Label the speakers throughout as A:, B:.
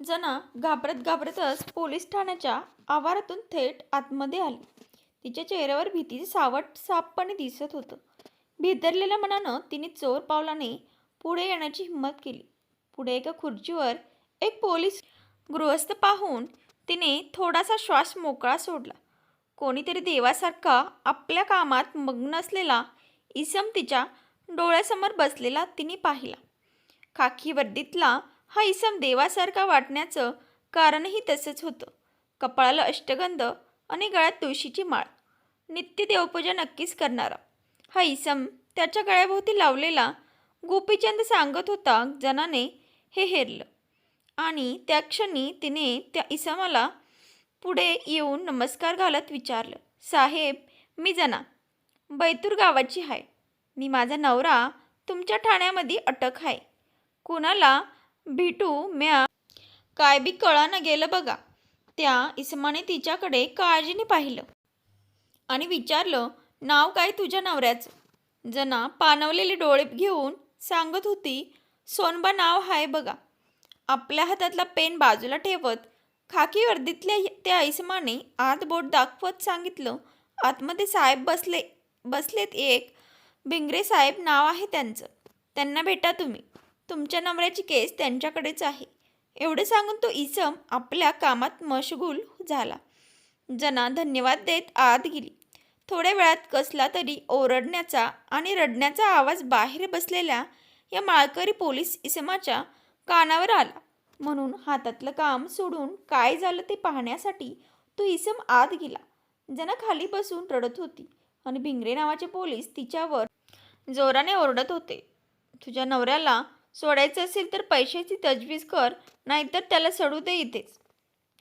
A: जना घाबरत घाबरतच पोलीस ठाण्याच्या आवारातून थेट आतमध्ये आली. तिच्या चेहऱ्यावर भीतीचे सावट साफपणे दिसत होतं. भिदरलेल्या मनानं तिने चोर पावलाने पुढे येण्याची हिंमत केली. पुढे एका खुर्चीवर एक पोलीस गृहस्थ पाहून तिने थोडासा श्वास मोकळा सोडला. कोणीतरी देवासारखा आपल्या कामात मग्न असलेला इसम तिच्या डोळ्यासमोर बसलेला तिने पाहिला. खाकी वर्दीतला हा इसम देवासारखा वाटण्याचं कारणही तसंच होतं. कपाळाला अष्टगंध आणि गळ्यात तुळशीची माळ. नित्य देवपूजा नक्कीच करणारा. हा इसम त्याच्या गळ्याभोवती लावलेला गोपीचंद सांगत होता जनाने हे हेरलं. आणि त्या क्षणी तिने त्या इसमाला पुढे येऊन नमस्कार घालत विचारलं साहेब मी जना. बैतूर गावाची आहे मी माझा नवरा तुमच्या ठाण्यामध्ये अटक आहे कुणाला भेटू म्या. काय बी कळानं गेलं बघा. त्या इसमाने तिच्याकडे काळजीने पाहिलं. आणि विचारलं नाव काय तुझ्या नवऱ्याचं? जना पानवलेले डोळे घेऊन सांगत होती सोनबा नाव आहे बघा. आपल्या हातातला पेन बाजूला ठेवत खाकी वर्दीतल्या त्या इसमाने आत बोट दाखवत सांगितलं आतमध्ये साहेब बसले बसलेत एक. भिंगरे साहेब नाव आहे त्यांचं. त्यांना भेटा तुम्ही. तुमच्या नवऱ्याची केस त्यांच्याकडेच आहे. एवढं सांगून तो इसम आपल्या कामात मशगूल झाला. जना धन्यवाद देत आत गेली. थोड्या वेळात कसला तरी ओरडण्याचा आणि रडण्याचा आवाज बाहेर बसलेल्या या माळकरी पोलीस इसमाच्या कानावर आला. म्हणून हातातलं काम सोडून काय झालं ते पाहण्यासाठी तो इसम आत गेला. जना खाली बसून रडत होती आणि भिंगरे नावाचे पोलीस तिच्यावर जोराने ओरडत होते. तुझ्या नवऱ्याला सोडायचं असेल तर पैशाची तजवीज कर नाहीतर त्याला सोडू दे इथेच.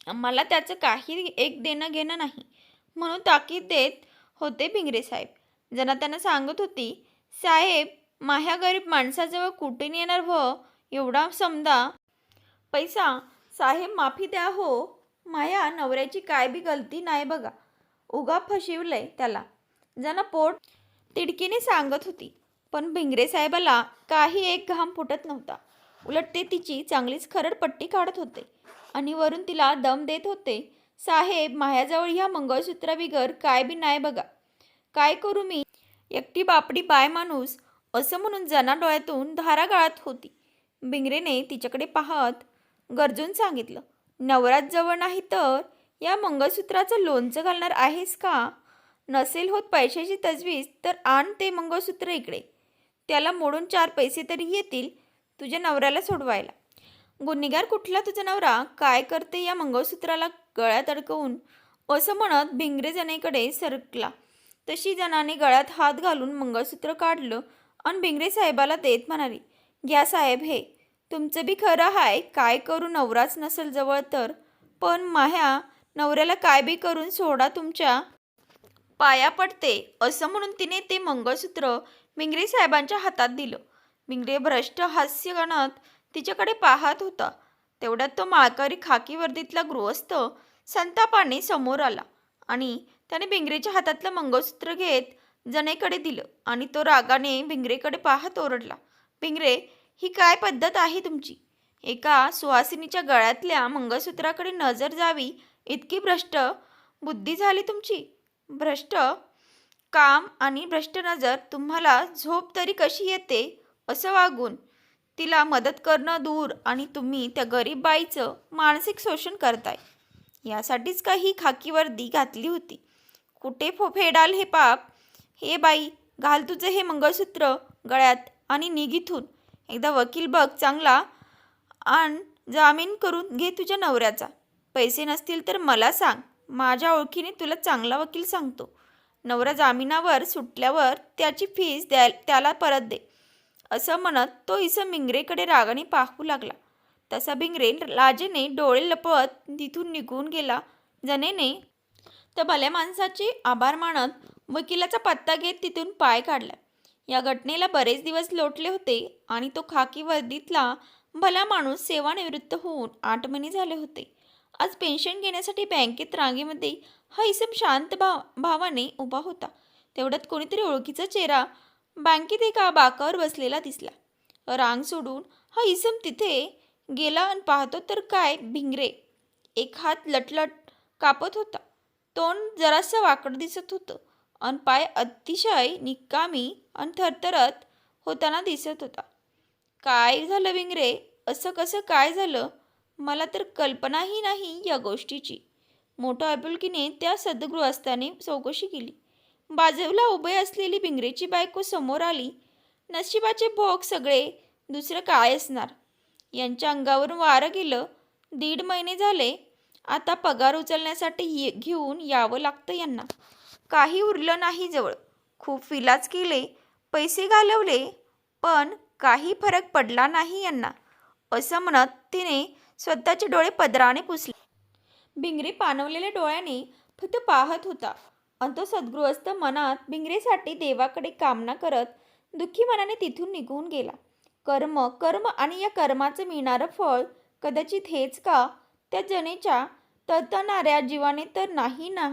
A: आम्हाला त्याचं काही एक देणं घेणं नाही. म्हणून ताकीद देत होते भिंगरे साहेब. जना त्यांना सांगत होती साहेब माह्या गरीब माणसाजवळ कुठून येणार व एवढा समजा पैसा. साहेब माफी द्या हो. माया नवऱ्याची काय बी गलती नाही बघा. उगा फशिवलंय त्याला. जना पोट तिडकीने सांगत होती. पण भिंगरे साहेबाला काही एक घाम फुटत नव्हता. उलट ते तिची चांगलीच खरडपट्टी काढत होते आणि वरून तिला दम देत होते साहेब माझ्याजवळ ह्या मंगळसूत्राबिगर काय बी नाही बघा. काय करू मी? एकटी बापडी बाय माणूस असं म्हणून जना डोळ्यातून धारा गाळत होती. भिंगरेने तिच्याकडे पाहत गरजून सांगितलं नवरात जवळ नाही तर या मंगळसूत्राचं लोणचं घालणार आहेस का? नसेल होत पैशाची तजवीज तर आण ते मंगळसूत्र इकडे. त्याला मोडून चार पैसे तरी येतील तुझ्या नवऱ्याला सोडवायला. गुन्हेगार कुठला तुझा नवरा? काय करते या मंगळसूत्राला गळ्यात अडकवून? असं म्हणत भिंगरे जनेकडे सरकला. तशी जनाने गळ्यात हात घालून मंगळसूत्र काढलं आणि भिंगरे साहेबाला देत म्हणाली घ्या साहेब हे. तुमचं बी खरं आहे काय करू नवराच नसेल जवळ तर. पण माह्या नवऱ्याला काय बी करून सोडा तुमच्या. पाया पडते. असं म्हणून तिने ते मंगळसूत्र मिंगरे साहेबांच्या हातात दिलं. मिंगरे भ्रष्ट हास्य गणत तिच्याकडे पाहत होता. तेवढ्यात तो माळकरी खाकी वर्दीतला गृहस्थ संतापाने समोर आला आणि त्याने भिंगरेच्या हातातलं मंगळसूत्र घेत जनेकडे दिलं आणि तो रागाने भिंगरेकडे पाहत ओरडला. भिंगरे ही काय पद्धत आहे तुमची? एका सुहासिनीच्या गळ्यातल्या मंगळसूत्राकडे नजर जावी इतकी भ्रष्ट बुद्धी झाली तुमची? भ्रष्ट काम आणि भ्रष्ट नजर तुम्हाला झोप तरी कशी येते असं वागून तिला मदत करणं दूर आणि तुम्ही त्या गरीब बाईचं मानसिक शोषण करताय. यासाठीच काही खाकी वर्दी घातली होती? कुठे फो फेडाल हे पाप? हे बाई घाल तुझं हे मंगळसूत्र गळ्यात आणि निघिथून. एकदा वकील बघ चांगला आण जामीन करून घे तुझ्या नवऱ्याचा. पैसे नसतील तर मला सांग. माझ्या ओळखीने तुला चांगला वकील सांगतो. नवरा जामिनावर सुटल्यावर त्याची फीस द्या त्याला परत दे. असं म्हणत तो इसम भिंगरेकडे रागाने पाहू लागला. तसा भिंगरे लाजेने डोळे लपवत तिथून निघून गेला. जनेने त्या भल्या माणसाचे आभार मानत वकिलाचा पत्ता घेत तिथून पाय काढला. या घटनेला बरेच दिवस लोटले होते आणि तो खाकी वर्दीतला भला माणूस सेवानिवृत्त होऊन आठ महिने झाले होते. आज पेन्शन घेण्यासाठी बँकेत रांगेमध्ये हा इसम शांत भाव भावाने उभा होता. तेवढ्यात कोणीतरी ओळखीचा चेहरा बँकेत एका बाकावर बसलेला दिसला. रांग सोडून हा इसम तिथे गेला आणि पाहतो तर काय भिंगरे. एक हात लटलट कापत होता. तोंड जरासं वाकडं दिसत होतं. आणि पाय अतिशय निकामी आणि थरथरत होताना दिसत होता. काय झालं भिंगरे? असं कसं काय झालं? मला तर कल्पनाही नाही या गोष्टीची. मोठ्या आपुलकीने त्या सद्गृहस्थाने चौकशी केली. बाजूला उभे असलेली भिंगरेची बायको समोर आली. नशिबाचे भोग सगळे दुसरं काय असणार? यांच्या अंगावरून वारं गेलं. दीड महिने झाले. आता पगार उचलण्यासाठी ये घेऊन यावं लागतं यांना. काही उरलं नाही जवळ. खूप विलाज केले. पैसे घालवले. पण काही फरक पडला नाही यांना. असं म्हणत तिने स्वतःचे डोळे पदराने पुसले. भिंगरी पाणवलेल्या डोळ्याने फक्त पाहत होता. आणि तो सद्गृहस्थ मनात भिंगरेसाठी देवाकडे कामना करत दुःखी मनाने तिथून निघून गेला. कर्म कर्म आणि या कर्माचं मिळणारं फळ कदाचित हेच का? त्या जनेच्या तळतळणाऱ्या जीवाने तर नाही ना